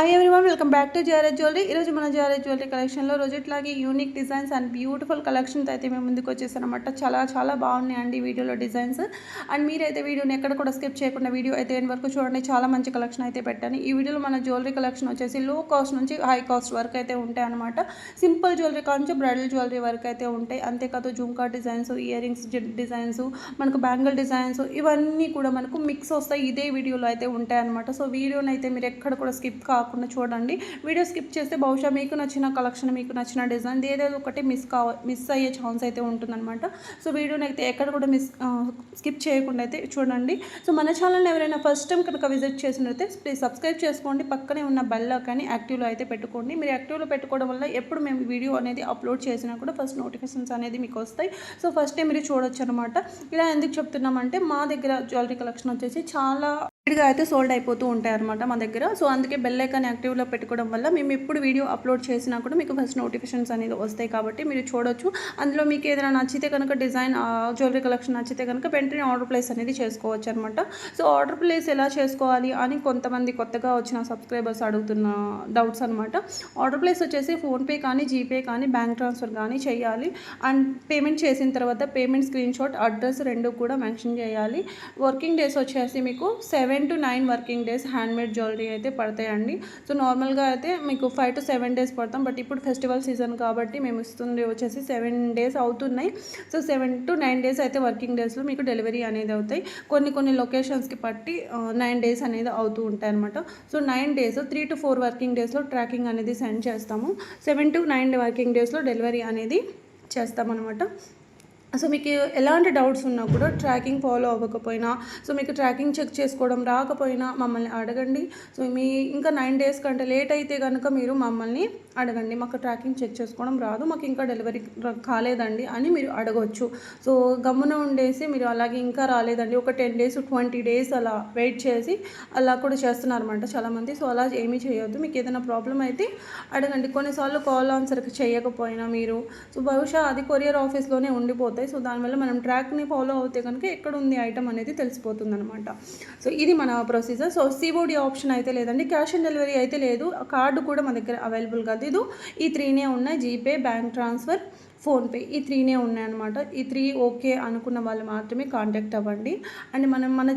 Hi everyone welcome back to GRS jewellery ఈరోజు మన GRS jewellery కలెక్షన్లో రోజుట్లాగే unique designs and beautiful collections అయితే మేము ముందుకు వచ్చేసానమాట చాలా చాలా బాగున్నాయండి వీడియోలో డిజైన్స్ అండ్ మీరైతే వీడియోని ఎక్కడ కూడా స్కిప్ చేయకుండా వీడియో అయితే ఎన్ని వరకు చూడండి. చాలా మంచి కలెక్షన్ అయితే పెట్టాను. ఈ వీడియోలో మన జ్యువెలరీ కలెక్షన్ వచ్చేసి లో కాస్ట్ నుంచి హై కాస్ట్ వరకు అయితే ఉంటాయి అనమాట simple jewellery Kanchi bridal jewellery వరకు అయితే ఉంటాయి. అంతేకాదు jhumka designs earrings designs మనకు బ్యాంగిల్ డిజైన్స్ ఇవన్నీ కూడా మనకు మిక్స్ వస్తాయి. ఇదే వీడియోలో అయితే ఉంటాయి అనమాట సో వీడియోని అయితే మీరు ఎక్కడ కూడా స్కిప్ కాకుండా చూడండి. వీడియో స్కిప్ చేస్తే బహుశా మీకు నచ్చిన కలెక్షన్ మీకు నచ్చిన డిజైన్ ఏదేదో ఒకటి మిస్ కావ మిస్ అయ్యే ఛాన్స్ అయితే ఉంటుందన్నమాట. సో వీడియోని అయితే ఎక్కడ కూడా మిస్ స్కిప్ చేయకుండా అయితే చూడండి. సో మన ఛానల్ని ఎవరైనా ఫస్ట్ టైం కనుక విజిట్ చేసినట్లయితే ప్లీజ్ సబ్స్క్రైబ్ చేసుకోండి. పక్కనే ఉన్న బెల్ కానీ యాక్టివ్లో అయితే పెట్టుకోండి. మీరు యాక్టివ్లో పెట్టుకోవడం వల్ల ఎప్పుడు మేము వీడియో అనేది అప్లోడ్ చేసినా కూడా ఫస్ట్ నోటిఫికేషన్స్ అనేది మీకు వస్తాయి. సో ఫస్ట్ టైం మీరు చూడొచ్చు అనమాట ఇలా ఎందుకు చెప్తున్నామంటే మా దగ్గర జ్యువెలరీ కలెక్షన్ వచ్చేసి చాలా స్పీడ్గా అయితే సోల్డ్ అయిపోతూ ఉంటాయి అనమాట మా దగ్గర. సో అందుకే బెల్ ఐకాన్ యాక్టివ్లో పెట్టుకోవడం వల్ల మేము ఎప్పుడు వీడియో అప్లోడ్ చేసినా కూడా మీకు ఫస్ట్ నోటిఫికేషన్స్ అనేది వస్తాయి కాబట్టి మీరు చూడొచ్చు. అందులో మీకు ఏదైనా నచ్చితే కనుక డిజైన్ జ్యువెలరీ కలెక్షన్ నచ్చితే కనుక వెంటనే ఆర్డర్ ప్లేస్ అనేది చేసుకోవచ్చు అనమాట సో ఆర్డర్ ప్లేస్ ఎలా చేసుకోవాలి అని కొంతమంది కొత్తగా వచ్చిన సబ్స్క్రైబర్స్ అడుగుతున్న డౌట్స్ అనమాట ఆర్డర్ ప్లేస్ వచ్చేసి ఫోన్పే కానీ జీపే కానీ బ్యాంక్ ట్రాన్స్ఫర్ కానీ చేయాలి. అండ్ పేమెంట్ చేసిన తర్వాత పేమెంట్ స్క్రీన్ షాట్ అడ్రస్ రెండు కూడా మెన్షన్ చేయాలి. వర్కింగ్ డేస్ వచ్చేసి మీకు seven seven to nine working days handmade jewellery అయితే పడతాయండి. సో నార్మల్గా అయితే మీకు ఫైవ్ టు సెవెన్ డేస్ పడతాం. బట్ ఇప్పుడు ఫెస్టివల్ సీజన్ కాబట్టి మేము ఇస్తుంది వచ్చేసి సెవెన్ డేస్ అవుతున్నాయి. So seven to nine days అయితే వర్కింగ్ డేస్లో మీకు డెలివరీ అనేది అవుతాయి. కొన్ని కొన్ని లొకేషన్స్కి పట్టి నైన్ డేస్ అనేది అవుతూ ఉంటాయి అనమాట so nine days three to four working డేస్లో ట్రాకింగ్ అనేది సెండ్ చేస్తాము. సెవెన్ టు నైన్ వర్కింగ్ డేస్లో డెలివరీ అనేది చేస్తామన్నమాట. సో మీకు ఎలాంటి డౌట్స్ ఉన్నా కూడా ట్రాకింగ్ ఫాలో అవ్వకపోయినా సో మీకు ట్రాకింగ్ చెక్ చేసుకోవడం రాకపోయినా మమ్మల్ని అడగండి. సో మీ ఇంకా నైన్ డేస్ కంటే లేట్ అయితే కనుక మీరు మమ్మల్ని అడగండి మాకు ట్రాకింగ్ చెక్ చేసుకోవడం రాదు మాకు ఇంకా డెలివరీ కాలేదండి అని మీరు అడగవచ్చు సో గమ్మున ఉండేసి మీరు అలాగే ఇంకా రాలేదండి ఒక టెన్ డేస్ ట్వంటీ డేస్ అలా వెయిట్ చేసి అలా కూడా చేస్తున్నారన్నమాట చాలామంది. సో అలా ఏమీ చేయొద్దు మీకు ఏదైనా ప్రాబ్లం అయితే అడగండి. కొన్నిసార్లు కాల్ ఆన్సర్ చేయకపోయినా మీరు సో బహుశా అది కొరియర్ ఆఫీస్లోనే ఉండిపోతాయి. సో దానివల్ల మనం ట్రాక్ని ఫాలో అవుతే కనుక ఎక్కడ ఉంది ఐటమ్ అనేది తెలిసిపోతుంది అనమాట సో ఇది మన ప్రొసీజర్ సో సిఓడి ఆప్షన్ అయితే లేదండి క్యాష్ ఆన్ డెలివరీ అయితే లేదు కార్డు కూడా మన దగ్గర అవైలబుల్ కాదు. ఇది ఈ త్రీనే ఉన్నాయి. GPay bank transfer PhonePe. ఈ త్రీనే ఉన్నాయన్నమాట. ఈ త్రీ ఓకే అనుకున్న వాళ్ళు మాత్రమే కాంటాక్ట్ అవ్వండి. అండ్ మనం మన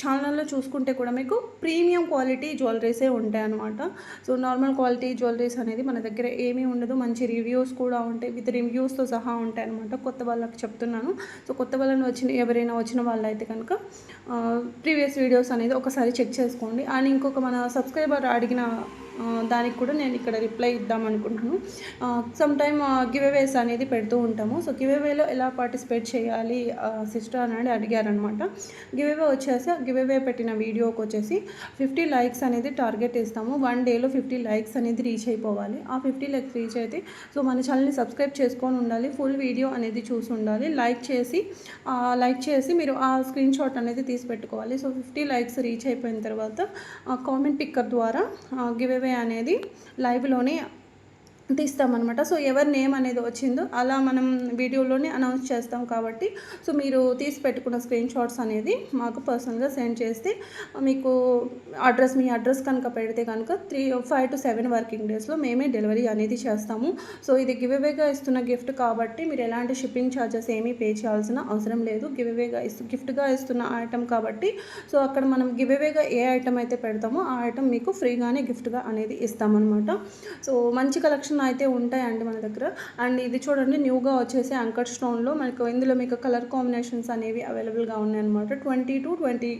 ఛానల్లో చూసుకుంటే కూడా మీకు ప్రీమియం క్వాలిటీ జ్యువెలరీసే ఉంటాయి అనమాట సో నార్మల్ క్వాలిటీ జ్యువెలరీస్ అనేది మన దగ్గర ఏమీ ఉండదు. మంచి రివ్యూస్ కూడా ఉంటాయి. విత్ రివ్యూస్తో సహా ఉంటాయి అనమాట కొత్త వాళ్ళకి చెప్తున్నాను. సో కొత్త వాళ్ళని వచ్చిన ఎవరైనా వచ్చిన వాళ్ళు అయితే కనుక ప్రీవియస్ వీడియోస్ అనేది ఒకసారి చెక్ చేసుకోండి. అండ్ ఇంకొక మన సబ్స్క్రైబర్ అడిగిన దానికి కూడా నేను ఇక్కడ రిప్లై ఇద్దాం అనుకుంటున్నాను. సమ్ టైమ్ గివ్ అనేది పెడుతూ ఉంటాము. సో గివేవేలో ఎలా పార్టిసిపేట్ చేయాలి? సిస్టర్ అని అడిగారనమాట. గివ్ వచ్చేసి గివేవే పెట్టిన వీడియోకి వచ్చేసి ఫిఫ్టీ లైక్స్ అనేది టార్గెట్ ఇస్తాము వన్ డేలో ఫిఫ్టీ లైక్స్ అనేది రీచ్ అయిపోవాలి. ఆ ఫిఫ్టీ లైక్స్ రీచ్ అయితే సో మన ఛానల్ని సబ్స్క్రైబ్ చేసుకొని ఉండాలి. ఫుల్ వీడియో అనేది చూసి ఉండాలి. లైక్ చేసి లైక్ చేసి మీరు ఆ స్క్రీన్ షాట్ అనేది తీసి పెట్టుకోవాలి. సో ఫిఫ్టీ లైక్స్ రీచ్ అయిపోయిన తర్వాత కామెంట్ పిక్కర్ ద్వారా గివేవే అనేది లైవ్లోనే తీస్తామన్నమాట. సో ఎవరి నేమ్ అనేది వచ్చిందో అలా మనం వీడియోలోనే అనౌన్స్ చేస్తాం కాబట్టి. సో మీరు తీసి పెట్టుకున్న స్క్రీన్ షాట్స్ అనేది మాకు పర్సనల్గా సెండ్ చేస్తే మీకు అడ్రస్ మీ అడ్రస్ కనుక పెడితే కనుక three five to seven working డేస్లో మేమే డెలివరీ అనేది చేస్తాము. సో ఇది గివ్అవేగా ఇస్తున్న గిఫ్ట్ కాబట్టి మీరు ఎలాంటి షిప్పింగ్ ఛార్జెస్ ఏమీ పే చేయాల్సిన అవసరం లేదు. గివ్అవేగా ఇస్తు గిఫ్ట్గా ఇస్తున్న ఐటమ్ కాబట్టి. సో అక్కడ మనం గివ్అవేగా ఏ ఐటమ్ అయితే పెడతామో ఆ ఐటమ్ మీకు ఫ్రీగానే గిఫ్ట్గా అనేది ఇస్తామన్నమాట. సో మంచి కలెక్షన్ కలెక్షన్ అయితే ఉంటాయండి మన దగ్గర. అండ్ ఇది చూడండి న్యూగా వచ్చేసి అంకర్ స్టోన్లో మనకు ఇందులో మీకు కలర్ కాంబినేషన్స్ అనేవి అవైలబుల్గా ఉన్నాయన్నమాట. Twenty to twenty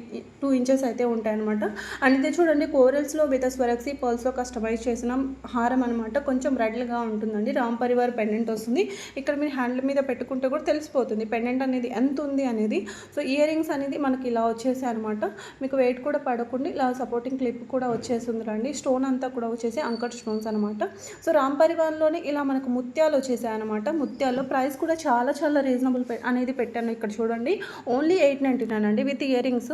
two inches అయితే ఉంటాయన్నమాట. అండ్ ఇది చూడండి కోరల్స్లో విత్ స్వరక్సీ పర్ల్స్లో కస్టమైజ్ చేసిన హారం అనమాట కొంచెం రెడ్లుగా ఉంటుందండి. రామ్ పరివార్ పెండెంట్ వస్తుంది. ఇక్కడ మీరు హ్యాండిల్ మీద పెట్టుకుంటే కూడా తెలిసిపోతుంది పెండెంట్ అనేది ఎంత ఉంది అనేది. సో ఇయర్ రింగ్స్ అనేది మనకి ఇలా వచ్చేసాయి అనమాట మీకు వెయిట్ కూడా పడకుండా ఇలా సపోర్టింగ్ క్లిప్ కూడా వచ్చేసింది రండి. స్టోన్ అంతా కూడా వచ్చేసి అంకర్ స్టోన్స్ అనమాట సో రామ్ పరివారంలోనే ఇలా మనకు ముత్యాలు వచ్చేసాయనమాట ముత్యాల్లో ప్రైస్ కూడా చాలా చాలా రీజనబుల్ అనేది పెట్టాను ఇక్కడ చూడండి. ఓన్లీ ఎయిట్ నైంటీ నైన్ అండి విత్ ఇయరింగ్స్.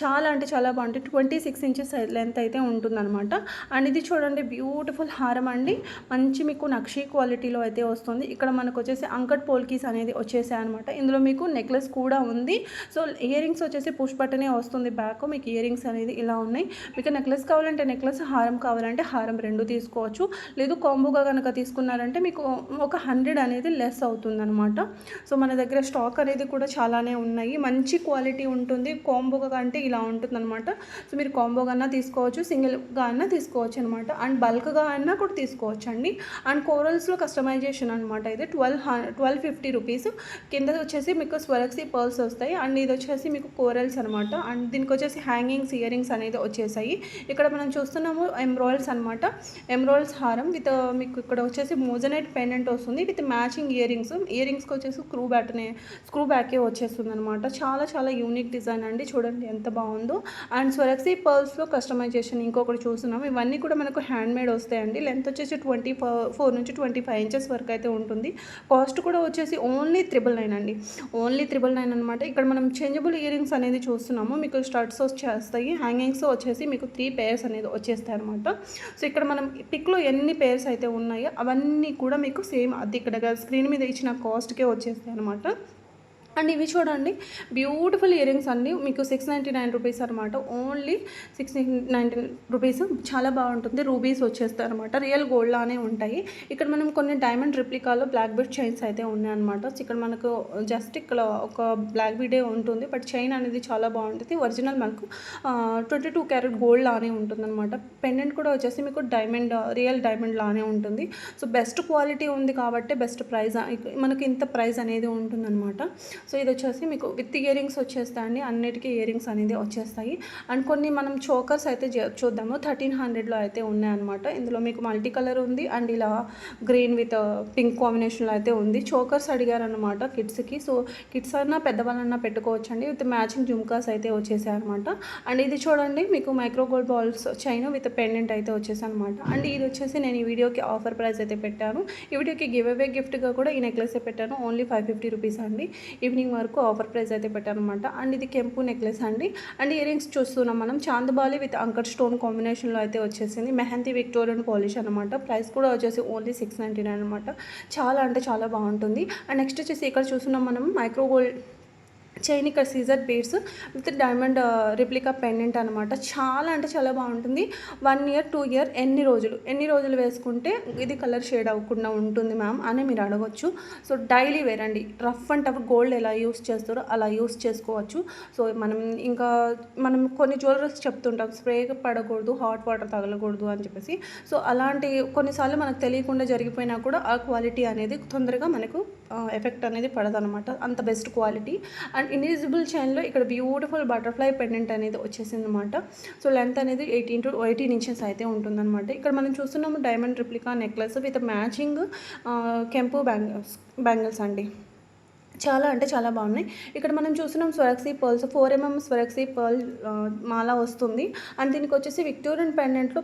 చాలా అంటే చాలా బాగుంటుంది ట్వంటీ సిక్స్ ఇంచెస్ లెంత్ అయితే ఉంటుందన్నమాట. అండ్ ఇది చూడండి బ్యూటిఫుల్ హారం అండి. మంచి మీకు నక్షీ క్వాలిటీలో అయితే వస్తుంది. ఇక్కడ మనకు వచ్చేసి అంకట్ పోల్కీస్ అనేది వచ్చేసాయనమాట ఇందులో మీకు నెక్లెస్ కూడా ఉంది. సో ఇయరింగ్స్ వచ్చేసి పుష్పటనే వస్తుంది బ్యాక్. మీకు ఇయరింగ్స్ అనేది ఇలా ఉన్నాయి. మీకు నెక్లెస్ కావాలంటే నెక్లెస్ హారం కావాలంటే హారం రెండు తీసుకోవచ్చు. లేదు కాంబోగా కనుక తీసుకున్నారంటే మీకు ఒక హండ్రెడ్ అనేది లెస్ అవుతుందన్నమాట. సో మన దగ్గర స్టాక్ అనేది కూడా చాలానే ఉన్నాయి. మంచి క్వాలిటీ ఉంటుంది. కాంబోగా కంటే ఇలా ఉంటుందన్నమాట. సో మీరు కాంబోగా అన్నా తీసుకోవచ్చు సింగిల్గా అయినా తీసుకోవచ్చు అనమాట అండ్ బల్క్గా అయినా కూడా తీసుకోవచ్చు అండి అండ్ కోరల్స్లో కస్టమైజేషన్ అనమాట ఇది ట్వెల్వ్ ట్వెల్వ్ ఫిఫ్టీ రూపీస్. కింద వచ్చేసి మీకు స్వరక్సీ పర్ల్స్ వస్తాయి. అండ్ ఇది వచ్చేసి మీకు కోరల్స్ అనమాట అండ్ దీనికి వచ్చేసి హ్యాంగింగ్స్ ఇయర్ రింగ్స్ అనేది వచ్చేసాయి. ఇక్కడ మనం చూస్తున్నాము ఎంబ్రాయిల్స్ అనమాట ఎంబ్రాయిల్స్ హారం విత్ మీకు ఇక్కడ వచ్చేసి మోజనైట్ పెండెంట్ వస్తుంది విత్ మ్యాచింగ్ ఇయర్ రింగ్స్ ఇయర్ రింగ్స్కి వచ్చేసి స్క్రూ బ్యాట్నే స్క్రూ బ్యాకే వచ్చేస్తుంది అనమాట చాలా చాలా యూనిక్ డిజైన్ అండి. చూడండి ఎంత బాగుందో. అండ్ స్వరక్సీ పర్ల్స్లో కస్టమైజేషన్ ఇంకొకటి చూస్తున్నాం. ఇవన్నీ కూడా మనకు హ్యాండ్ మేడ్ వస్తాయండి. లెంత్ వచ్చేసి ట్వంటీ ఫోర్ నుంచి ట్వంటీ ఫైవ్ ఇంచెస్ వరకు అయితే ఉంటుంది. కాస్ట్ కూడా వచ్చేసి ఓన్లీ త్రిబుల్ నైన్ అండి. ఓన్లీ త్రిబుల్ నైన్ అనమాట ఇక్కడ మనం చేంజబుల్ ఇయర్ రింగ్స్ అనేది చూస్తున్నాము. మీకు స్టడ్స్ వచ్చేస్తాయి. హ్యాంగింగ్స్ వచ్చేసి మీకు త్రీ పేర్స్ అనేది వచ్చేస్తాయి అనమాట సో ఇక్కడ మనం పిక్లో ఎన్ని పేర్స్ అయితే ఉన్నాయి అవన్నీ కూడా మీకు సేమ్ అది ఇక్కడ స్క్రీన్ మీద ఇచ్చిన కాస్ట్కే వచ్చేస్తాయి అనమాట అండ్ ఇవి చూడండి బ్యూటిఫుల్ ఇయర్ రింగ్స్ అండి. మీకు సిక్స్ నైంటీ నైన్ రూపీస్ అనమాట ఓన్లీ సిక్స్ నైంటీ రూపీస్ చాలా బాగుంటుంది. రూబీస్ వచ్చేస్తాయి అనమాట రియల్ గోల్డ్ లానే ఉంటాయి. ఇక్కడ మనం కొన్ని డైమండ్ రిప్లికాలో బ్లాక్ బీడ్ చైన్స్ అయితే ఉన్నాయన్నమాట. ఇక్కడ మనకు జస్ట్ ఇక్కడ ఒక బ్లాక్ బీడే ఉంటుంది. బట్ చైన్ అనేది చాలా బాగుంటుంది. ఒరిజినల్ మనకు ట్వంటీ టూ క్యారెట్ గోల్డ్ లానే ఉంటుంది అనమాట పెండెంట్ కూడా వచ్చేసి మీకు డైమండ్ రియల్ డైమండ్ లానే ఉంటుంది. సో బెస్ట్ క్వాలిటీ ఉంది కాబట్టి బెస్ట్ ప్రైస్ మనకి ఇంత ప్రైస్ అనేది ఉంటుందన్నమాట. సో ఇది వచ్చేసి మీకు విత్ ఇయర్ రింగ్స్ వచ్చేస్తాయండి అన్నిటికీ ఇయర్ రింగ్స్ అనేది వచ్చేస్తాయి. అండ్ కొన్ని మనం చోకర్స్ అయితే చూద్దాము. థర్టీన్ హండ్రెడ్లో అయితే ఉన్నాయన్నమాట. ఇందులో మీకు మల్టీ కలర్ ఉంది అండ్ ఇలా గ్రీన్ విత్ పింక్ కాంబినేషన్లో అయితే ఉంది. చోకర్స్ అడిగారనమాట కిడ్స్కి. సో కిడ్స్ అన్నా పెద్దవాళ్ళన్నా పెట్టుకోవచ్చండి. విత్ మ్యాచింగ్ జుమ్కాస్ అయితే వచ్చేసాయి అనమాట అండ్ ఇది చూడండి మీకు micro gold balls chain with pendant అయితే వచ్చేసి అనమాట అండ్ ఇది వచ్చేసి నేను ఈ వీడియోకి ఆఫర్ ప్రైస్ అయితే పెట్టాను. ఈ వీడియోకి గివ్ అవే గిఫ్ట్గా కూడా ఈ నెక్లెస్ పెట్టాను. ఓన్లీ ఫైవ్ ఫిఫ్టీ రూపీస్ అండి. ఈవినింగ్ వరకు ఆఫర్ ప్రైస్ అయితే పెట్టాను అనమాట అండ్ ఇది కెంపు నెక్లెస్ అండి. అండ్ ఇయర్ రింగ్స్ చూస్తున్నాం మనం. చాందబాలి విత్ అంకర్ స్టోన్ కాంబినేషన్లో అయితే వచ్చేసింది. మెహంతీ విక్టోరియన్ పాలిష్ అనమాట ప్రైస్ కూడా వచ్చేసి ఓన్లీ సిక్స్ నైంటీ నైన్ అనమాట చాలా అంటే చాలా బాగుంటుంది. అండ్ నెక్స్ట్ వచ్చేసి ఇక్కడ చూస్తున్నాం మనం మైక్రో గోల్డ్ చైన్ ఇక్కడ Caesar beads with diamond replica pendant అనమాట చాలా అంటే చాలా బాగుంటుంది. వన్ ఇయర్ టూ ఇయర్ ఎన్ని రోజులు? ఎన్ని రోజులు వేసుకుంటే ఇది కలర్ షేడ్ అవ్వకుండా ఉంటుంది మ్యామ్ అని మీరు అడగచ్చు. సో డైలీ వేరండి రఫ్ అండ్ టఫ్ గోల్డ్ ఎలా యూస్ చేస్తారో అలా యూస్ చేసుకోవచ్చు. సో మనం ఇంకా మనం కొన్ని జ్యువెలరీస్ చెప్తుంటాం స్ప్రే పడకూడదు హాట్ వాటర్ తగలకూడదు అని చెప్పేసి. సో అలాంటి కొన్నిసార్లు మనకు తెలియకుండా జరిగిపోయినా కూడా ఆ క్వాలిటీ అనేది తొందరగా మనకు ఎఫెక్ట్ అనేది పడదనమాట అంత బెస్ట్ క్వాలిటీ. అండ్ ఇన్విజిబుల్ చైన్లో ఇక్కడ బ్యూటిఫుల్ బటర్ఫ్లై పెండెంట్ అనేది వచ్చేసింది అనమాట సో లెంత్ అనేది ఎయిటీన్ టు ఎయిటీన్ ఇంచెస్ అయితే ఉంటుందన్నమాట. ఇక్కడ మనం చూస్తున్నాము diamond replica necklace with matching కెంపు బ్యాంగిల్స్ బ్యాంగిల్స్ అండి. చాలా అంటే చాలా బాగున్నాయి. ఇక్కడ మనం చూస్తున్నాం Swarovski pearls. Four MM Swarovski pearl మాల వస్తుంది. అండ్ దీనికి వచ్చేసి విక్టోరియన్ పెండెంట్లో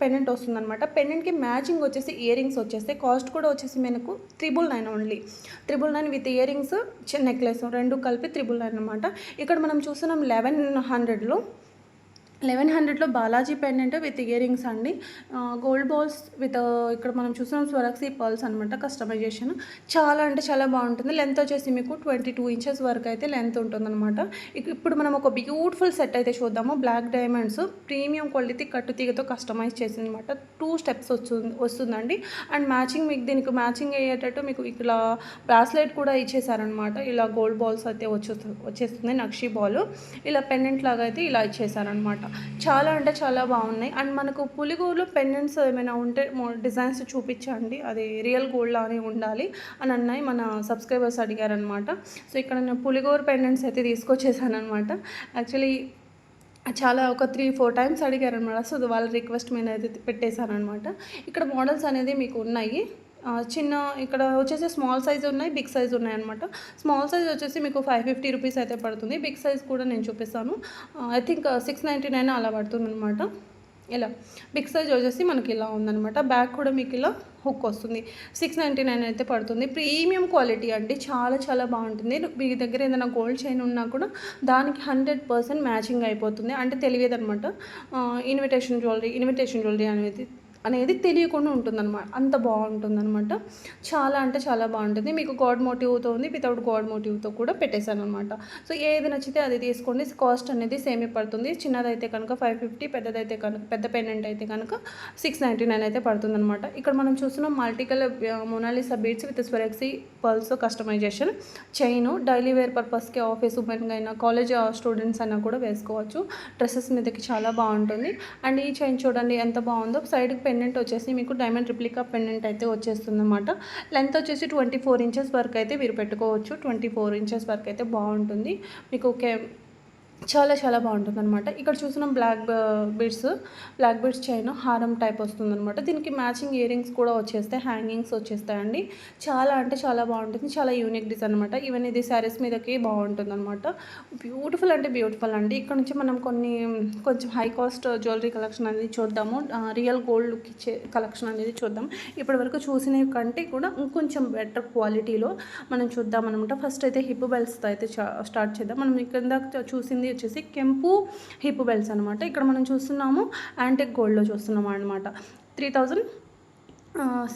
పెండెంట్ వస్తుంది అనమాట పెండెంట్కి మ్యాచింగ్ వచ్చేసి ఇయరింగ్స్ వచ్చేస్తాయి. కాస్ట్ కూడా వచ్చేసి మనకు triple nine only. Triple nine with earrings necklace రెండు కలిపి త్రిబుల్ నైన్ అనమాట ఇక్కడ మనం చూస్తున్నాం లెవెన్ హండ్రెడ్లో. లెవెన్ హండ్రెడ్లో Balaji pendant with earrings అండి. గోల్డ్ బాల్స్ విత్ ఇక్కడ మనం చూసిన స్వరక్సీ పర్ల్స్ అనమాట కస్టమైజేషన్. చాలా అంటే చాలా బాగుంటుంది. లెంత్ వచ్చేసి మీకు ట్వంటీ టూ ఇంచెస్ వరకు అయితే లెంత్ ఉంటుందన్నమాట. ఇప్పుడు మనం ఒక బ్యూటిఫుల్ సెట్ అయితే చూద్దాము. బ్లాక్ డైమండ్స్ ప్రీమియం క్వాలిటీ కట్టుతీగతో కస్టమైజ్ చేసింది అనమాట టూ స్టెప్స్ వస్తుంది వస్తుందండి. అండ్ మ్యాచింగ్ మీకు దీనికి మ్యాచింగ్ అయ్యేటట్టు మీకు ఇలా బ్రాస్లెట్ కూడా ఇచ్చేసారనమాట ఇలా గోల్డ్ బాల్స్ అయితే వచ్చేస్తుంది వచ్చేస్తుంది నక్షి బాల్. ఇలా పెండెంట్ లాగా అయితే ఇలా ఇచ్చేసారనమాట చాలా అంటే చాలా బాగున్నాయి. అండ్ మనకు పులిగూరులో పెండెంట్స్ ఏమైనా ఉంటే డిజైన్స్ చూపించండి. అది రియల్ గోల్డ్ లానే ఉండాలి అని అన్నాయి మన సబ్స్క్రైబర్స్ అడిగారనమాట సో ఇక్కడ నేను పులిగోరు పెండెంట్స్ అయితే తీసుకొచ్చేసాను అనమాట యాక్చువల్లీ చాలా ఒక త్రీ ఫోర్ టైమ్స్ అడిగారనమాట సో వాళ్ళ రిక్వెస్ట్ మీద అయితే పెట్టేశాను అనమాట ఇక్కడ మోడల్స్ అనేది మీకు ఉన్నాయి. చిన్న ఇక్కడ వచ్చేసి స్మాల్ సైజ్ ఉన్నాయి బిగ్ సైజ్ ఉన్నాయి అనమాట స్మాల్ సైజ్ వచ్చేసి మీకు ఫైవ్ ఫిఫ్టీ రూపీస్ అయితే పడుతుంది. బిగ్ సైజ్ కూడా నేను చూపిస్తాను. I think six ninety nine అలా పడుతుంది అనమాట ఇలా. బిగ్ సైజ్ వచ్చేసి మనకి ఇలా ఉందనమాట బ్యాక్ కూడా మీకు ఇలా హుక్ వస్తుంది. సిక్స్ నైంటీ నైన్ అయితే పడుతుంది. ప్రీమియం క్వాలిటీ అండి. చాలా చాలా బాగుంటుంది. మీ దగ్గర ఏదైనా గోల్డ్ చైన్ ఉన్నా కూడా దానికి హండ్రెడ్ పర్సెంట్ మ్యాచింగ్ అయిపోతుంది. అంటే తెలియదు అనమాట ఇన్విటేషన్ జ్యువెలరీ ఇన్విటేషన్ జ్యువెలరీ అనేది అనేది తెలియకుండా ఉంటుందన్నమాట. అంత బాగుంటుందన్నమాట. చాలా అంటే చాలా బాగుంటుంది. మీకు గాడ్ మోటివ్తో ఉంది. వితౌట్ గాడ్ మోటివ్తో కూడా పెట్టేశాను అనమాట సో ఏది నచ్చితే అది తీసుకోండి. కాస్ట్ అనేది సేమే పడుతుంది. చిన్నదైతే కనుక ఫైవ్ ఫిఫ్టీ పెద్దదైతే కనుక పెద్ద పెండెంట్ అయితే కనుక సిక్స్ నైంటీ నైన్ అయితే పడుతుందన్నమాట. ఇక్కడ మనం చూస్తున్నాం మల్టికల్ Mona Lisa beads with Swarovski pearls customization. Chain daily wear పర్పస్కి ఆఫీస్ ఉమెన్గా అయినా కాలేజ్ స్టూడెంట్స్ అయినా కూడా వేసుకోవచ్చు. డ్రెస్సెస్ మీదకి చాలా బాగుంటుంది. అండ్ ఈ చైన్ చూడండి ఎంత బాగుందో. సైడ్కి పెండెంట్ వచ్చేసి మీకు డైమండ్ రిప్లికా పెండెంట్ అయితే వచ్చేస్తుంది అనమాట లెంత్ వచ్చేసి ట్వంటీ ఫోర్ ఇంచెస్ వరకు అయితే మీరు పెట్టుకోవచ్చు. ట్వంటీ ఫోర్ ఇంచెస్ వరకు అయితే బాగుంటుంది. మీకు కే చాలా చాలా బాగుంటుంది అనమాట ఇక్కడ చూసిన black beads black beads chain హారం టైప్ వస్తుంది అనమాట దీనికి మ్యాచింగ్ ఇయర్ రింగ్స్ కూడా వచ్చేస్తాయి హ్యాంగింగ్స్ వచ్చేస్తాయండి. చాలా అంటే చాలా బాగుంటుంది. చాలా యూనిక్ డిజైన్ అనమాట ఈవెన్ ఇది శారీస్ మీదకి బాగుంటుంది అనమాట బ్యూటిఫుల్ అంటే బ్యూటిఫుల్ అండి. ఇక్కడ నుంచి మనం కొన్ని కొంచెం హై కాస్ట్ జ్యువెలరీ కలెక్షన్ అనేది చూద్దాము. రియల్ గోల్డ్ లుక్ ఇచ్చే కలెక్షన్ అనేది చూద్దాం. ఇప్పటి వరకు చూసిన కంటే కూడా ఇంకొంచెం బెటర్ క్వాలిటీలో మనం చూద్దాం అనమాట ఫస్ట్ అయితే హిప్ బెల్స్తో అయితే స్టార్ట్ చేద్దాం. మనం ఇక్కడ చూసింది వచ్చేసి కెంపు హిప్ బెల్ట్స్ అనమాట ఇక్కడ మనం చూస్తున్నాము యాంటిక్ గోల్డ్లో చూస్తున్నాము అనమాట త్రీ థౌజండ్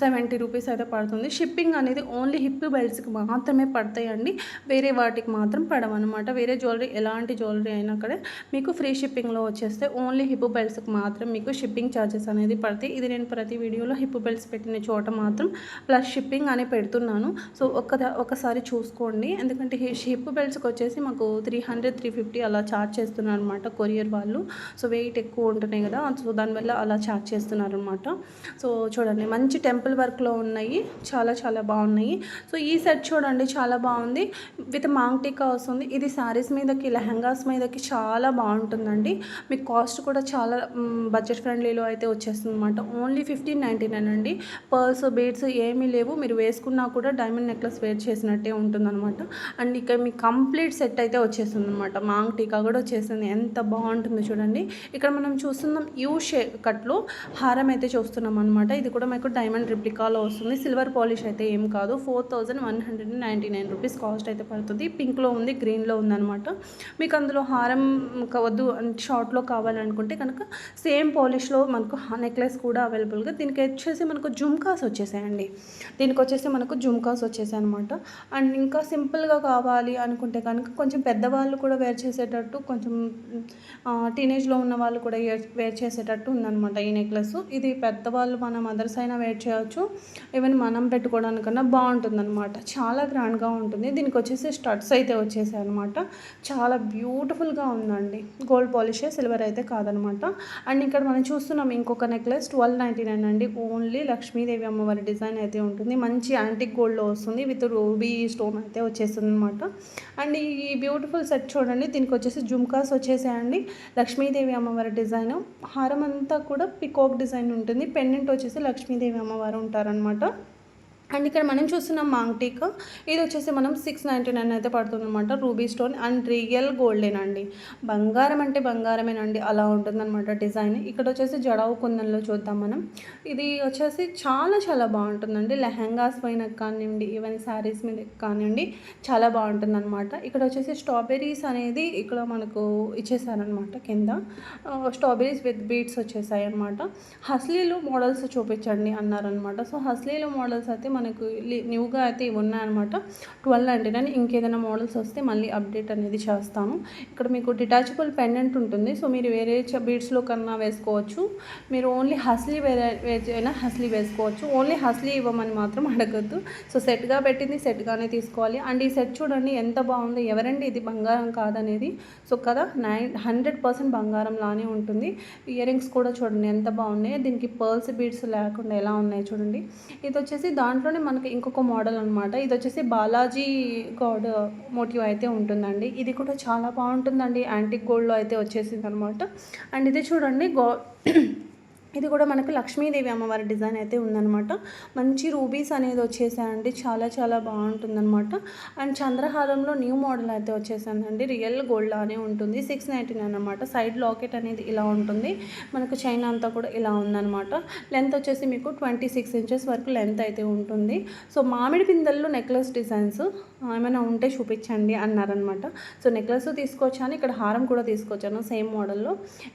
సెవెంటీ రూపీస్ అయితే పడుతుంది. షిప్పింగ్ అనేది ఓన్లీ హిప్ బెల్ట్స్కి మాత్రమే పడతాయండి. వేరే వాటికి మాత్రం పడవన్నమాట. వేరే జ్యువెలరీ ఎలాంటి జ్యువెలరీ అయినా కూడా మీకు ఫ్రీ షిప్పింగ్లో వచ్చేస్తే ఓన్లీ హిప్ బెల్ట్స్కి మాత్రం మీకు షిప్పింగ్ ఛార్జెస్ అనేది పడతాయి. ఇది నేను ప్రతి వీడియోలో హిప్ బెల్ట్స్ పెట్టిన చోట మాత్రం ప్లస్ షిప్పింగ్ అని పెడుతున్నాను. సో ఒక ఒకసారి చూసుకోండి. ఎందుకంటే హిప్ బెల్ట్స్కి వచ్చేసి మాకు త్రీ హండ్రెడ్ త్రీ ఫిఫ్టీ అలా ఛార్జ్ చేస్తున్నారు అనమాట కొరియర్ వాళ్ళు. సో వెయిట్ ఎక్కువ ఉంటున్నాయి కదా సో దానివల్ల అలా ఛార్జ్ చేస్తున్నారు అనమాట సో చూడండి మంచి మంచి టెంపుల్ వర్క్లో ఉన్నాయి. చాలా చాలా బాగున్నాయి. సో ఈ సెట్ చూడండి. చాలా బాగుంది. విత్ మాంగ్ టీకా వస్తుంది. ఇది శారీస్ మీదకి లెహంగాస్ మీదకి చాలా బాగుంటుందండి. మీకు కాస్ట్ కూడా చాలా బడ్జెట్ ఫ్రెండ్లీలో అయితే వచ్చేస్తుంది అనమాట ఓన్లీ ఫిఫ్టీన్ నైంటీ నైన్ అండి. పర్ల్స్ బీడ్స్ ఏమీ లేవు. మీరు వేసుకున్నా కూడా డైమండ్ నెక్లెస్ వేర్ చేసినట్టే ఉంటుందన్నమాట. అండ్ ఇక్కడ మీకు కంప్లీట్ సెట్ అయితే వచ్చేస్తుంది అనమాట మాంగ్ టీకా కూడా వచ్చేసింది ఎంత బాగుంటుందో చూడండి. ఇక్కడ మనం చూస్తున్నాం యూ షే కట్లో హారం అయితే చూస్తున్నాం అనమాట ఇది కూడా మీకు డైమండ్ రిప్లికాలో వస్తుంది. సిల్వర్ పాలిష్ అయితే ఏం కాదు. Four thousand one hundred ninety nine rupees cost అయితే పడుతుంది. పింక్లో ఉంది గ్రీన్లో ఉందన్నమాట. మీకు అందులో హారం వద్దు షార్ట్లో కావాలనుకుంటే కనుక సేమ్ పాలిష్లో మనకు నెక్లెస్ కూడా అవైలబుల్గా. దీనికి వచ్చేసి మనకు జుమ్కాస్ వచ్చేసాయండి. దీనికి వచ్చేసి మనకు జుమ్కాస్ వచ్చేసాయి అనమాట అండ్ ఇంకా సింపుల్గా కావాలి అనుకుంటే కనుక కొంచెం పెద్దవాళ్ళు కూడా వేర్ చేసేటట్టు కొంచెం టీనేజ్లో ఉన్న వాళ్ళు కూడా వేర్ చేసేటట్టు ఉందన్నమాట ఈ నెక్లెస్. ఇది పెద్దవాళ్ళు మన మదర్స్ అయినా వేర్ చేయవచ్చు ఈవెన్ మనం పెట్టుకోవడానికన్నా బాగుంటుందన్నమాట. చాలా గ్రాండ్గా ఉంటుంది. దీనికి వచ్చేసి స్టడ్స్ అయితే వచ్చేసాయి అనమాట చాలా బ్యూటిఫుల్గా ఉందండి. గోల్డ్ పాలిషే సిల్వర్ అయితే కాదనమాట అండ్ ఇక్కడ మనం చూస్తున్నాం ఇంకొక నెక్లెస్ ట్వెల్వ్ నైంటీ నైన్ అండి. ఓన్లీ లక్ష్మీదేవి అమ్మవారి డిజైన్ అయితే ఉంటుంది. మంచి యాంటిక్ గోల్డ్లో వస్తుంది. విత్ రూబీ స్టోన్ అయితే వచ్చేస్తుంది అనమాట అండ్ ఈ బ్యూటిఫుల్ సెట్ చూడండి. దీనికి వచ్చేసి జుమ్కాస్ వచ్చేసాయండి. లక్ష్మీదేవి అమ్మవారి డిజైన్. హారం అంతా కూడా పికాక్ డిజైన్ ఉంటుంది. పెండెంట్ వచ్చేసి లక్ష్మీదేవి అమ్మవారు ఉంటారనమాట అండ్ ఇక్కడ మనం చూస్తున్నాం మాంగ్టీక్ ఇది వచ్చేసి మనం సిక్స్ నైంటీ నైన్ అయితే పడుతుంది అనమాట ruby stone and real golden అండి. బంగారం అంటే బంగారమేనండి అలా ఉంటుందన్నమాట డిజైన్. ఇక్కడ వచ్చేసి జడావు కుందన్లో చూద్దాం మనం. ఇది వచ్చేసి చాలా చాలా బాగుంటుందండి. లెహంగాస్ పైన కానివ్వండి ఈవెన్ శారీస్ మీద కానివ్వండి చాలా బాగుంటుందన్నమాట. ఇక్కడ వచ్చేసి స్ట్రాబెర్రీస్ అనేది ఇక్కడ మనకు ఇచ్చేసారనమాట కింద. స్ట్రాబెర్రీస్ విత్ బీట్స్ వచ్చేసాయి అనమాట హస్లీలు మోడల్స్ చూపించండి అన్నారనమాట సో హస్లీలు మోడల్స్ అయితే మనకు న్యూగా అయితే ఇవి ఉన్నాయన్నమాట. ట్వెల్వ్ నైంటీ నైన్ ఇంకేదైనా మోడల్స్ వస్తే మళ్ళీ అప్డేట్ అనేది చేస్తాను. ఇక్కడ మీకు డిటాచబుల్ పెండెంట్ ఉంటుంది. సో మీరు వేరే బీడ్స్లో కన్నా వేసుకోవచ్చు. మీరు ఓన్లీ హస్లీ వేరే అయినా హస్లీ వేసుకోవచ్చు. ఓన్లీ హస్లీ ఇవ్వమని మాత్రం అడగద్దు. సో సెట్గా పెట్టింది సెట్గానే తీసుకోవాలి. అండ్ ఈ సెట్ చూడండి ఎంత బాగుంది. ఎవరండి ఇది బంగారం కాదనేది. సో కదా నైన్ హండ్రెడ్ పర్సెంట్ బంగారం లానే ఉంటుంది. ఇయర్ రింగ్స్ కూడా చూడండి ఎంత బాగున్నాయి. దీనికి పర్ల్స్ బీడ్స్ లేకుండా ఎలా ఉన్నాయి చూడండి. ఇది వచ్చేసి దాంట్లో దాంట్లోనే మనకి ఇంకొక మోడల్ అనమాట ఇది వచ్చేసి బాలాజీ గాడ్ మోటివ్ అయితే ఉంటుందండి. ఇది కూడా చాలా బాగుంటుందండి. యాంటిక్ గోల్డ్లో అయితే వచ్చేసింది అనమాట అండ్ ఇది చూడండి గో ఇది కూడా మనకు లక్ష్మీదేవి అమ్మవారి డిజైన్ అయితే ఉందనమాట మంచి రూబీస్ అనేది వచ్చేసాయండి. చాలా చాలా బాగుంటుందన్నమాట. అండ్ చంద్రహారంలో న్యూ మోడల్ అయితే వచ్చేసిందండి. రియల్ గోల్డ్ లానే ఉంటుంది. సిక్స్ నైంటీ నైన్ అనమాట సైడ్ లాకెట్ అనేది ఇలా ఉంటుంది. మనకు చైన్ అంతా కూడా ఇలా ఉందన్నమాట. లెంత్ వచ్చేసి మీకు ట్వంటీ సిక్స్ ఇంచెస్ వరకు లెంత్ అయితే ఉంటుంది. సో మామిడి పిందెల్లో నెక్లెస్ డిజైన్స్ ఏమైనా ఉంటే చూపించండి అన్నారనమాట సో నెక్లెస్ తీసుకొచ్చాను ఇక్కడ హారం కూడా తీసుకొచ్చాను సేమ్ మోడల్లో.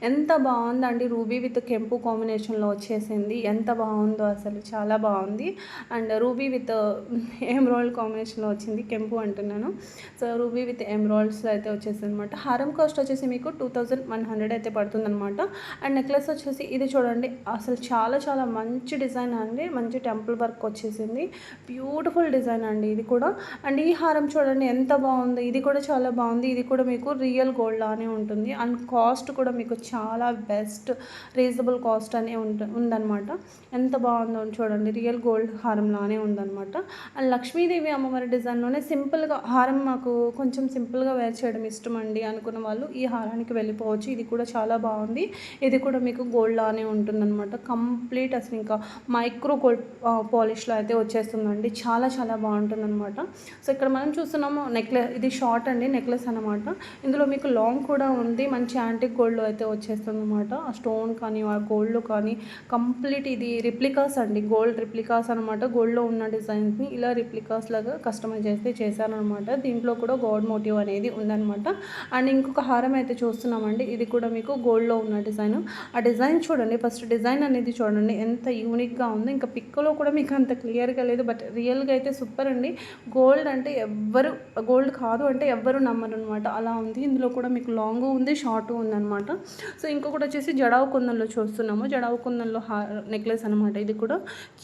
ఎంత బాగుందండి రూబీ విత్ కెంపు కాంబినేషన్లో వచ్చేసింది. ఎంత బాగుందో అసలు చాలా బాగుంది. అండ్ రూబీ విత్ ఎమ్రాయిల్ కాంబినేషన్లో వచ్చింది కెంపు అంటున్నాను. సో రూబీ విత్ ఎమ్రాయిడ్స్ అయితే వచ్చేసింది అనమాట హారం కాస్ట్ వచ్చేసి మీకు టూ థౌజండ్ వన్ హండ్రెడ్ అయితే పడుతుందనమాట అండ్ నెక్లెస్ వచ్చేసి ఇది చూడండి అసలు చాలా చాలా మంచి డిజైన్ అండి. మంచి టెంపుల్ వర్క్ వచ్చేసింది. బ్యూటిఫుల్ డిజైన్ అండి ఇది కూడా. అండ్ ఈ హారం చూడండి ఎంత బాగుంది. ఇది కూడా చాలా బాగుంది. ఇది కూడా మీకు రియల్ గోల్డ్ లానే ఉంటుంది. అండ్ కాస్ట్ కూడా మీకు చాలా బెస్ట్ రీజనబుల్ కాస్ట్ అనే ఉంట ఉందన్నమాట. ఎంత బాగుందో చూడండి. రియల్ గోల్డ్ హారం లానే ఉందన్నమాట. అండ్ లక్ష్మీదేవి అమ్మవారి డిజైన్లోనే సింపుల్గా హారం మాకు కొంచెం సింపుల్గా వేర్ చేయడం ఇష్టం అండి అనుకున్న వాళ్ళు ఈ హారానికి వెళ్ళిపోవచ్చు. ఇది కూడా చాలా బాగుంది. ఇది కూడా మీకు గోల్డ్ లానే ఉంటుందన్నమాట. కంప్లీట్ అసలు ఇంకా మైక్రో గోల్డ్ పాలిష్లో అయితే వచ్చేస్తుందండి. చాలా చాలా బాగుంటుందన్నమాట. సో ఇక్కడ మనం చూస్తున్నాము నెక్లెస్ ఇది షార్ట్ అండి నెక్లెస్ అనమాట ఇందులో మీకు లాంగ్ కూడా ఉంది మంచి యాంటిక్ గోల్డ్ అయితే వచ్చేస్తుంది అనమాట ఆ స్టోన్ కానీ ఆ గోల్డ్ కానీ కంప్లీట్ ఇది రిప్లికాస్ అండి గోల్డ్ రిప్లికాస్ అనమాట గోల్డ్లో ఉన్న డిజైన్స్ని ఇలా రిప్లికాస్ లాగా కస్టమైజ్ చేస్తే చేశానమాట దీంట్లో కూడా గోల్డ్ మోటివ్ అనేది ఉందన్నమాట. అండ్ ఇంకొక హారం అయితే చూస్తున్నామండి ఇది కూడా మీకు గోల్డ్లో ఉన్న డిజైన్ ఆ డిజైన్ చూడండి ఫస్ట్ డిజైన్ అనేది చూడండి ఎంత యూనిక్గా ఉంది. ఇంకా పిక్లో కూడా మీకు అంత క్లియర్గా లేదు బట్ రియల్గా అయితే సూపర్ అండి. గోల్డ్ అంటే ఎవ్వరు గోల్డ్ కాదు అంటే ఎవ్వరు నమ్మరు అనమాట అలా ఉంది. ఇందులో కూడా మీకు లాంగ్ ఉంది షార్ట్ ఉందన్నమాట. సో ఇంకొకటి వచ్చేసి జడావు కుందంలో చూస్తున్నాము. జడావు కుందంలో నెక్లెస్ అనమాట ఇది కూడా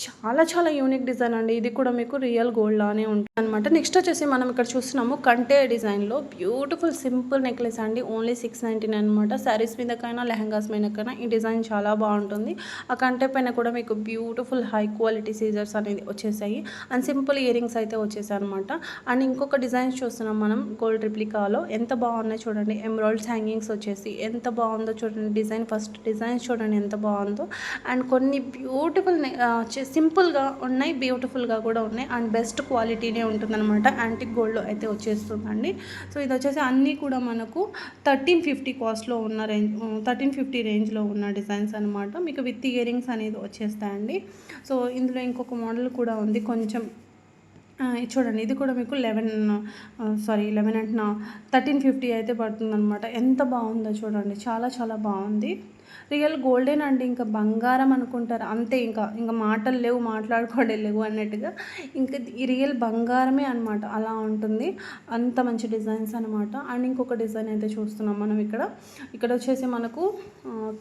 చాలా చాలా యూనిక్ డిజైన్ అండి. ఇది కూడా మీకు రియల్ గోల్డ్ లానే ఉంటుంది అనమాట నెక్స్ట్ వచ్చేసి మనం ఇక్కడ చూస్తున్నాము కంటే డిజైన్లో బ్యూటిఫుల్ సింపుల్ నెక్లెస్ అండి. ఓన్లీ సిక్స్ నైంటీ నైన్ అనమాట శారీస్ మీదకైనా లెహంగాస్ మీదకైనా ఈ డిజైన్ చాలా బాగుంటుంది. ఆ కంటే పైన కూడా మీకు బ్యూటిఫుల్ హై క్వాలిటీ సీజర్స్ అనేది వచ్చేసాయి. అండ్ సింపుల్ ఇయర్ రింగ్స్ అయితే వచ్చేసాయి అనమాట అండ్ ఇంకొక డిజైన్స్ చూస్తున్నాం మనం గోల్డ్ రిప్లికాలో. ఎంత బాగున్నాయి చూడండి ఎంబ్రాయిడ్స్ హ్యాంగింగ్స్ వచ్చేసి. ఎంత బాగుందో చూడండి డిజైన్ ఫస్ట్ డిజైన్స్ చూడండి ఎంత బాగుందో. అండ్ కొన్ని బ్యూటిఫుల్ సింపుల్గా ఉన్నాయి బ్యూటిఫుల్గా కూడా ఉన్నాయి. అండ్ బెస్ట్ క్వాలిటీనే ఉంటుందన్నమాట. యాంటిక్ గోల్డ్లో అయితే వచ్చేస్తుందండి. సో ఇది వచ్చేసి అన్నీ కూడా మనకు థర్టీన్ ఫిఫ్టీ కాస్ట్లో ఉన్న రేంజ్ థర్టీన్ ఫిఫ్టీ రేంజ్లో ఉన్న డిజైన్స్ అనమాట మీకు విత్ ఇయరింగ్స్ అనేది వచ్చేస్తాయండి. సో ఇందులో ఇంకొక మోడల్ కూడా ఉంది. కొంచెం చూడండి ఇది కూడా మీకు లెవెన్ సారీ లెవెన్ అంటున్నా థర్టీన్ ఫిఫ్టీ అయితే పడుతుందన్నమాట. ఎంత బాగుందో చూడండి చాలా చాలా బాగుంది. రియల్ గోల్డెన్ అండి. ఇంకా బంగారం అనుకుంటారు. అంతే ఇంకా ఇంకా మాటలు లేవు మాట్లాడుకోవడం లేవు అన్నట్టుగా. ఇంకా ఈ రియల్ బంగారమే అనమాట అలా ఉంటుంది. అంత మంచి డిజైన్స్ అనమాట అండ్ ఇంకొక డిజైన్ అయితే చూస్తున్నాం మనం ఇక్కడ. ఇక్కడ వచ్చేసి మనకు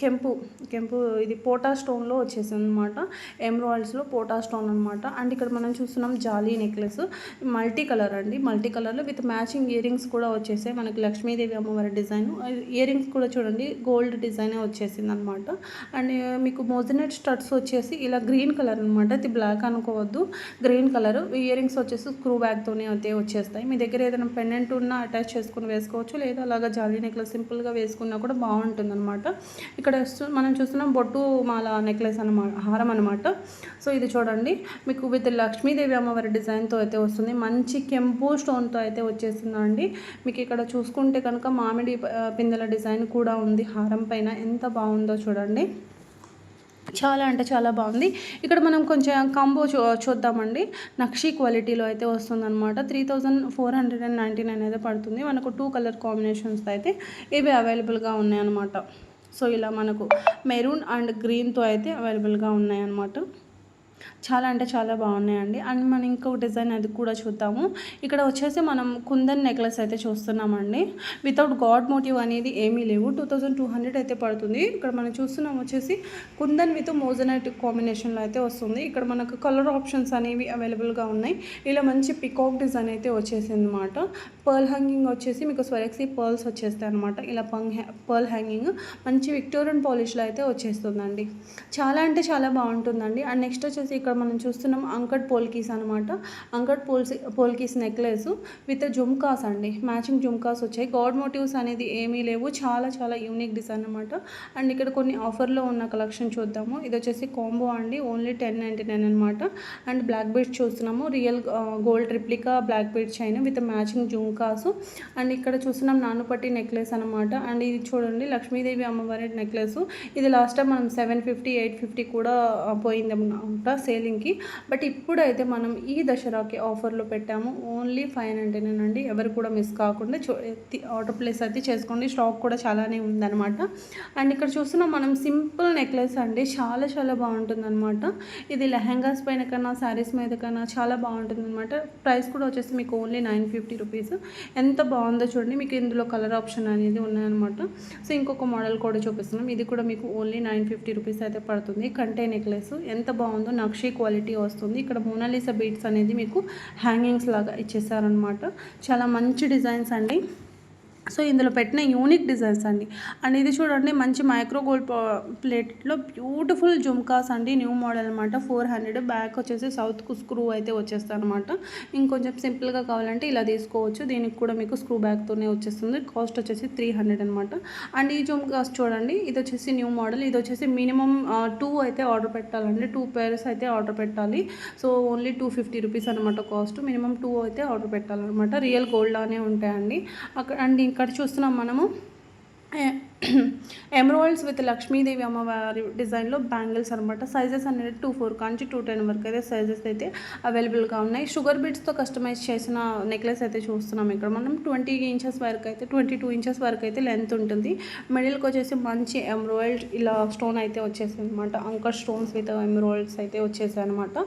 కెంపు కెంపు ఇది పోటా స్టోన్లో వచ్చేసింది అనమాట ఎమ్రాయిల్స్లో పోటా స్టోన్ అనమాట అండ్ ఇక్కడ మనం చూస్తున్నాం జాలీ నెక్లెస్. మల్టీ కలర్ అండి. మల్టీ కలర్లో విత్ మ్యాచింగ్ ఇయర్ రింగ్స్ కూడా వచ్చేసాయి. మనకి లక్ష్మీదేవి అమ్మవారి డిజైన్. ఇయర్ రింగ్స్ కూడా చూడండి. గోల్డ్ డిజైనే వచ్చేసింది అనమాట అండ్ మీకు మోజనెట్ స్టడ్స్ వచ్చేసి ఇలా గ్రీన్ కలర్ అనమాట ఇది బ్లాక్ అనుకోవద్దు. Green colour. ఇయర్ రింగ్స్ వచ్చేసి స్క్రూ బ్యాగ్తోనే అయితే వచ్చేస్తాయి. మీ దగ్గర ఏదైనా పెండెంట్ ఉన్నా అటాచ్ చేసుకుని వేసుకోవచ్చు. లేదా అలాగా జాలీ నెక్లెస్ సింపుల్గా వేసుకున్నా కూడా బాగుంటుంది అనమాట ఇక్కడ మనం చూస్తున్నాం బొట్టు మాల నెక్లెస్ అనమాట హారం అనమాట సో ఇది చూడండి. మీకు విత్ లక్ష్మీదేవి అమ్మవారి డిజైన్తో అయితే వస్తుంది. మంచి కెంపు స్టోన్తో అయితే వచ్చేస్తుందండి మీకు ఇక్కడ చూసుకుంటే కనుక మామిడి పిందెల డిజైన్ కూడా ఉంది. హారం పైన ఎంత బాగుంది ఉందో చూడండి. చాలా అంటే చాలా బాగుంది. ఇక్కడ మనం కొంచెం కాంబో చూ చూద్దామండి. నక్షి క్వాలిటీలో అయితే వస్తుందన్నమాట. Three thousand four hundred and ninety nine అయితే పడుతుంది. మనకు టూ కలర్ కాంబినేషన్స్ అయితే ఇవి అవైలబుల్గా ఉన్నాయన్నమాట. సో ఇలా మనకు మెరూన్ అండ్ గ్రీన్తో అయితే అవైలబుల్గా ఉన్నాయన్నమాట. చాలా అంటే చాలా బాగున్నాయండి. అండ్ మనం ఇంకొక డిజైన్ అది కూడా చూద్దాము. ఇక్కడ వచ్చేసి మనం కుందన్ నెక్లెస్ అయితే చూస్తున్నామండి. వితౌట్ గాడ్ మోటివ్ అనేది ఏమీ లేవు. టూ థౌజండ్ టూ హండ్రెడ్ అయితే పడుతుంది. ఇక్కడ మనం చూస్తున్నాం వచ్చేసి కుందన్ విత్ మోజనైట్ కాంబినేషన్లో అయితే వస్తుంది. ఇక్కడ మనకు కలర్ ఆప్షన్స్ అనేవి అవైలబుల్గా ఉన్నాయి. ఇలా మంచి పికాక్ డిజైన్ అయితే వచ్చేసింది అనమాట పర్ల్ హ్యాంగింగ్ వచ్చేసి మీకు స్వరక్సీ పర్ల్స్ వచ్చేస్తాయి అనమాట ఇలా పంగ్ పర్ల్ హ్యాంగింగ్ మంచి విక్టోరియన్ పాలిష్లో అయితే వచ్చేస్తుందండి. చాలా అంటే చాలా బాగుంటుందండి. అండ్ నెక్స్ట్ వచ్చేసి ఇక్కడ మనం చూస్తున్నాం అంకట్ పోల్కీస్ అనమాట అంకట్ పోల్సీ పోల్కీస్ నెక్లెస్ విత్ జుమ్కాస్ అండి. మ్యాచింగ్ జుమ్కాస్ వచ్చాయి. గాడ్ మోటివ్స్ అనేది ఏమీ లేవు. చాలా చాలా యూనిక్ డిజైన్ అనమాట అండ్ ఇక్కడ కొన్ని ఆఫర్లో ఉన్న కలెక్షన్ చూద్దాము. ఇది వచ్చేసి కాంబో అండి. ఓన్లీ టెన్ నైంటీ నైన్ అనమాట అండ్ బ్లాక్ బీడ్స్ చూస్తున్నాము. Real gold replica black bead chain with matching Kasu. And ఇక్కడ చూస్తున్నాం నానుపట్టి నెక్లెస్ అనమాట అండ్ ఇది చూడండి లక్ష్మీదేవి అమ్మవారి నెక్లెస్. ఇది లాస్ట్ టైం మనం సెవెన్ ఫిఫ్టీ ఎయిట్ ఫిఫ్టీ కూడా పోయింది అనమాట సేలింగ్కి బట్ ఇప్పుడైతే మనం ఈ దసరాకి ఆఫర్లో పెట్టాము. ఓన్లీ ఫైవ్ నైంటీ అండి. ఎవరు కూడా మిస్ కాకుండా చూ ఆర్డర్ ప్లేస్ అయితే చేసుకోండి. స్టాక్ కూడా చాలానే ఉందన్నమాట. అండ్ ఇక్కడ చూస్తున్నాం మనం సింపుల్ నెక్లెస్ అండి. చాలా చాలా బాగుంటుంది అనమాట ఇది లెహంగాస్ పైన కన్నా శారీస్ మీద కన్నా చాలా బాగుంటుంది అనమాట ప్రైస్ కూడా వచ్చేసి మీకు ఓన్లీ నైన్ ఫిఫ్టీ రూపీస్ ఎంత బాగుందో చూడండి. మీకు ఇందులో కలర్ ఆప్షన్ అనేది ఉన్నాయన్నమాట. సో ఇంకొక మోడల్ కూడా చూపిస్తున్నాం. ఇది కూడా మీకు ఓన్లీ నైన్ ఫిఫ్టీ రూపీస్ అయితే పడుతుంది. కంటే నెక్లెస్ ఎంత బాగుందో నక్షి క్వాలిటీ వస్తుంది. ఇక్కడ మోనాలిసా బీట్స్ అనేది మీకు హ్యాంగింగ్స్ లాగా ఇచ్చేసారనమాట చాలా మంచి డిజైన్స్ అండి. సో ఇందులో పెట్టిన యూనిక్ డిజైన్స్ అండి. అండ్ ఇది చూడండి మంచి మైక్రో గోల్డ్ ప్లేట్లో బ్యూటిఫుల్ జుమ్కాస్ అండి. న్యూ మోడల్ అనమాట ఫోర్ హండ్రెడ్ బ్యాక్ వచ్చేసి సౌత్కు స్క్రూ అయితే వచ్చేస్తుంది అనమాట ఇంకొంచెం సింపుల్గా కావాలంటే ఇలా తీసుకోవచ్చు. దీనికి కూడా మీకు స్క్రూ బ్యాక్తోనే వచ్చేస్తుంది. కాస్ట్ వచ్చేసి త్రీ హండ్రెడ్ అనమాట అండ్ ఈ జుమ్కాస్ చూడండి ఇది వచ్చేసి న్యూ మోడల్ ఇది వచ్చేసి మినిమం టూ అయితే ఆర్డర్ పెట్టాలండి. టూ పేర్స్ అయితే ఆర్డర్ పెట్టాలి. So only two fifty rupees అనమాట కాస్ట్ మినిమం టూ అయితే ఆర్డర్ పెట్టాలన్నమాట. రియల్ గోల్డ్ లానే ఉంటాయండి. అక్కడ అండ్ ఇక్కడ చూస్తున్నాం మనము. ఎమరాయిల్స్ విత్ లక్ష్మీదేవి అమ్మవారి డిజైన్లో బ్యాంగిల్స్ అనమాట సైజెస్ అనేది టూ ఫోర్ కాంచి టూ టెన్ వరకు అయితే సైజెస్ అయితే అవైలబుల్గా ఉన్నాయి. షుగర్ బీడ్స్తో కస్టమైజ్ చేసిన నెక్లెస్ అయితే చూస్తున్నాం ఇక్కడ. మనం ట్వంటీ ఇంచెస్ వరకు అయితే ట్వంటీ టూ ఇంచెస్ వరకు అయితే లెంత్ ఉంటుంది. మిడిల్కి వచ్చేసి మంచి ఎమరాయిల్డ్ ఇలా స్టోన్ అయితే వచ్చేసింది అనమాట అంకర్ స్టోన్స్ విత్ ఎమరాల్డ్స్ అయితే వచ్చేసాయి అనమాట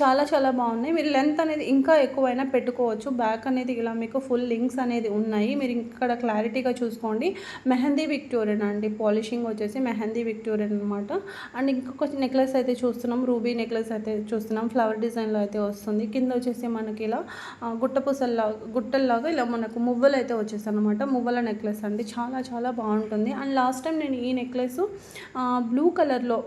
చాలా చాలా బాగున్నాయి. మీరు లెంత్ అనేది ఇంకా ఎక్కువైనా పెట్టుకోవచ్చు. బ్యాక్ అనేది ఇలా మీకు ఫుల్ లింక్స్ అనేది ఉన్నాయి. మీరు ఇక్కడ క్లారిటీగా చూసుకోండి. మెహందీ విక్టోరియన్ అండి. పాలిషింగ్ వచ్చేసి మెహందీ విక్టోరియన్ అనమాట అండ్ ఇంకొక నెక్లెస్ అయితే చూస్తున్నాం. రూబీ నెక్లెస్ అయితే చూస్తున్నాం. ఫ్లవర్ డిజైన్లో అయితే వస్తుంది. కింద వచ్చేసి మనకి ఇలా ఆ, గుట్ట పూసల్లా గుట్టల్లాగా ఇలా మనకు మువ్వలు అయితే వచ్చేస్తాయి అనమాట మువ్వల నెక్లెస్ అండి. చాలా చాలా బాగుంటుంది. అండ్ లాస్ట్ టైం నేను ఈ నెక్లెస్ బ్లూ కలర్లో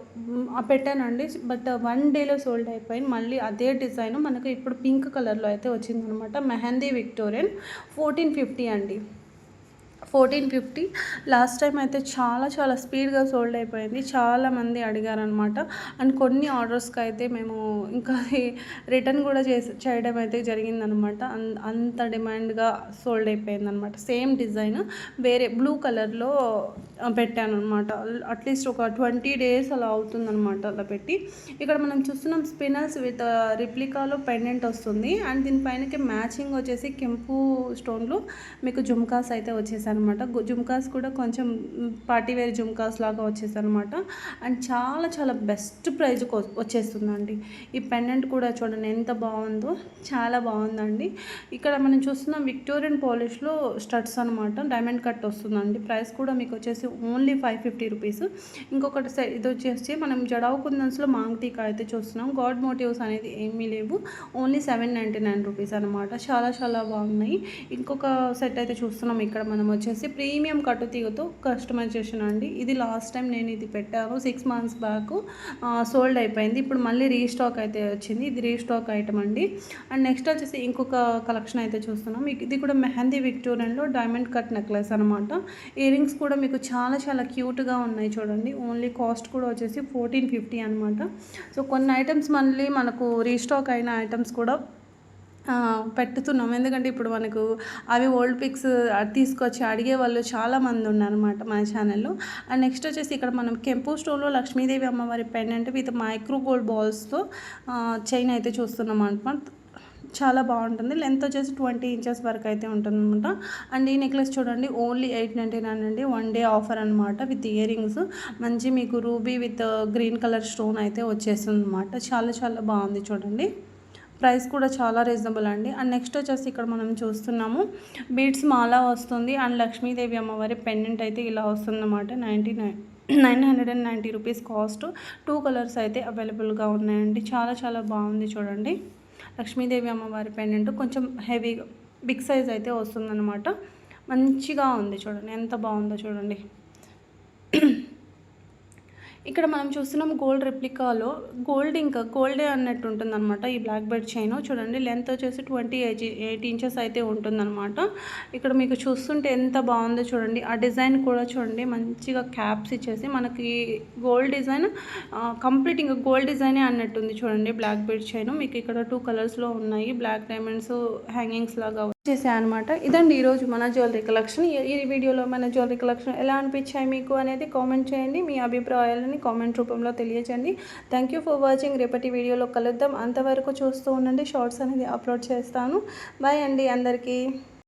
పెట్టానండి. బట్ వన్ డేలో సోల్డ్ అయిపోయింది. మళ్ళీ అదే డిజైన్ మనకు ఇప్పుడు పింక్ కలర్లో అయితే వచ్చిందనమాట మెహందీ విక్టోరియన్ ఫోర్టీన్ ఫిఫ్టీ అండి. Fourteen fifty. లాస్ట్ టైం అయితే చాలా చాలా స్పీడ్గా సోల్డ్ అయిపోయింది. చాలామంది అడిగారనమాట అండ్ కొన్ని ఆర్డర్స్కి అయితే మేము ఇంకా రిటర్న్ కూడా చేసి చేయడం అయితే జరిగిందనమాట అంత డిమాండ్గా సోల్డ్ అయిపోయింది అనమాట సేమ్ డిజైన్ వేరే బ్లూ కలర్లో పెట్టాను అనమాట అట్లీస్ట్ ఒక ట్వంటీ డేస్ అలా అవుతుందన్నమాట అలా పెట్టి. ఇక్కడ మనం చూస్తున్నాం స్పినర్స్ విత్ రిప్లికాలో పెండెంట్ వస్తుంది. అండ్ దీనిపైనకి మ్యాచింగ్ వచ్చేసి కెంపు స్టోన్లు మీకు జుమ్కాస్ అయితే వచ్చేసాను గు- జుమ్కాస్ కూడా కొంచెం పార్టీ వేర్ జుమ్కాస్ లాగా వచ్చేసనమాట. అండ్ చాలా చాలా బెస్ట్ ప్రైజ్ వచ్చేస్తుందండి. ఈ పెండెంట్ కూడా చూడండి ఎంత బాగుందో చాలా బాగుందండి. ఇక్కడ మనం చూస్తున్నాం విక్టోరియన్ పాలిష్లో స్టడ్స్ అనమాట. డైమండ్ కట్ వస్తుందండి. ప్రైస్ కూడా మీకు వచ్చేసి ఓన్లీ ఫైవ్ ఫిఫ్టీ రూపీస్. ఇంకొకటి ఇది వచ్చేసి మనం జడావు కుందన్స్లో మాంగ్ టీకా అయితే చూస్తున్నాం. గాడ్ మోటివ్స్ అనేది ఏమీ లేవు. Only seven ninety nine rupees అనమాట. చాలా చాలా బాగున్నాయి. ఇంకొక సెట్ అయితే చూస్తున్నాం. ఇక్కడ మనం వచ్చి వచ్చేసి ప్రీమియం కట్టుతీగతో కస్టమైజేషన్ అండి. ఇది లాస్ట్ టైం నేను ఇది పెట్టాను. సిక్స్ మంత్స్ బ్యాక్ సోల్డ్ అయిపోయింది. ఇప్పుడు మళ్ళీ రీస్టాక్ అయితే వచ్చింది. ఇది రీస్టాక్ ఐటమ్ అండి. అండ్ నెక్స్ట్ వచ్చేసి ఇంకొక కలెక్షన్ అయితే చూస్తున్నాం. మీకు ఇది కూడా మెహందీ విక్టోరియన్లో డైమండ్ కట్ నెక్లెస్ అనమాట ఇయర్ రింగ్స్ కూడా మీకు చాలా చాలా క్యూట్గా ఉన్నాయి చూడండి. ఓన్లీ కాస్ట్ కూడా వచ్చేసి ఫోర్టీన్ ఫిఫ్టీ అనమాట సో కొన్ని ఐటమ్స్ మళ్ళీ మనకు రీస్టాక్ అయిన ఐటమ్స్ కూడా పెట్టుతున్నాం. ఎందుకంటే ఇప్పుడు మనకు అవి ఓల్డ్ పిక్స్ తీసుకొచ్చి అడిగే వాళ్ళు చాలా మంది మన ఛానల్లో అండ్ నెక్స్ట్ వచ్చేసి ఇక్కడ మనం కెంపు స్టోన్లో లక్ష్మీదేవి అమ్మవారి పెండెంట్ విత్ మైక్రో గోల్డ్ బాల్స్తో చైన్ అయితే చూస్తున్నాం అనమాట చాలా బాగుంటుంది. లెంత్ వచ్చేసి ట్వంటీ ఇంచెస్ వరకు అయితే ఉంటుంది అనమాట అండ్ ఈ నెక్లెస్ చూడండి ఓన్లీ ఎయిట్ నైంటీ నైన్ అండి. వన్ డే ఆఫర్ అనమాట విత్ ఇయర్ రింగ్స్ మంచి మీకు ruby with green colour stone అయితే వచ్చేస్తుంది అనమాట చాలా చాలా బాగుంది చూడండి. ప్రైస్ కూడా చాలా రీజనబుల్ అండి. అండ్ నెక్స్ట్ వచ్చేసి ఇక్కడ మనం చూస్తున్నాము బీడ్స్ మాలా వస్తుంది. అండ్ లక్ష్మీదేవి అమ్మవారి పెండెంట్ అయితే ఇలా వస్తుందన్నమాట. Ninety nine nine hundred and ninety rupees cost. Two colours అయితే అవైలబుల్గా ఉన్నాయండి. చాలా చాలా బాగుంది చూడండి. లక్ష్మీదేవి అమ్మవారి పెండెంట్ కొంచెం హెవీగా బిగ్ సైజ్ అయితే వస్తుందన్నమాట. మంచిగా ఉంది చూడండి. ఎంత బాగుందో చూడండి. ఇక్కడ మనం చూస్తున్నాం గోల్డ్ రెప్లికాలో. గోల్డ్ ఇంకా గోల్డే అన్నట్టు ఉంటుందన్నమాట ఈ బ్లాక్ బెడ్ చైన్. చూడండి లెంత్ వచ్చేసి ట్వంటీ ఎయిట్ ఎయిట్ ఇంచెస్ అయితే ఉంటుందన్నమాట. ఇక్కడ మీకు చూస్తుంటే ఎంత బాగుందో చూడండి. ఆ డిజైన్ కూడా చూడండి మంచిగా క్యాప్స్ ఇచ్చేసి మనకి గోల్డ్ డిజైన్ కంప్లీట్ ఇంకా గోల్డ్ డిజైనే అన్నట్టుంది చూడండి బ్లాక్ బెడ్ చైన్. మీకు ఇక్కడ టూ కలర్స్లో ఉన్నాయి బ్లాక్ డైమండ్స్ హ్యాంగింగ్స్ లాగా వచ్చేసాయి అనమాట ఇదండి ఈరోజు మన జ్యువెలరీ కలెక్షన్. ఈ వీడియోలో మన జ్యువెలరీ కలెక్షన్ ఎలా అనిపించాయి మీకు అనేది కామెంట్ చేయండి. మీ అభిప్రాయాలని కామెంట్ రూపంలో తెలియజేయండి. థ్యాంక్ యూ ఫర్ వాచింగ్ రేపటి వీడియోలో కలుద్దాం. అంతవరకు చూస్తూ ఉండండి. షార్ట్స్ అనేది అప్లోడ్ చేస్తాను. బాయ్ అండి అందరికీ.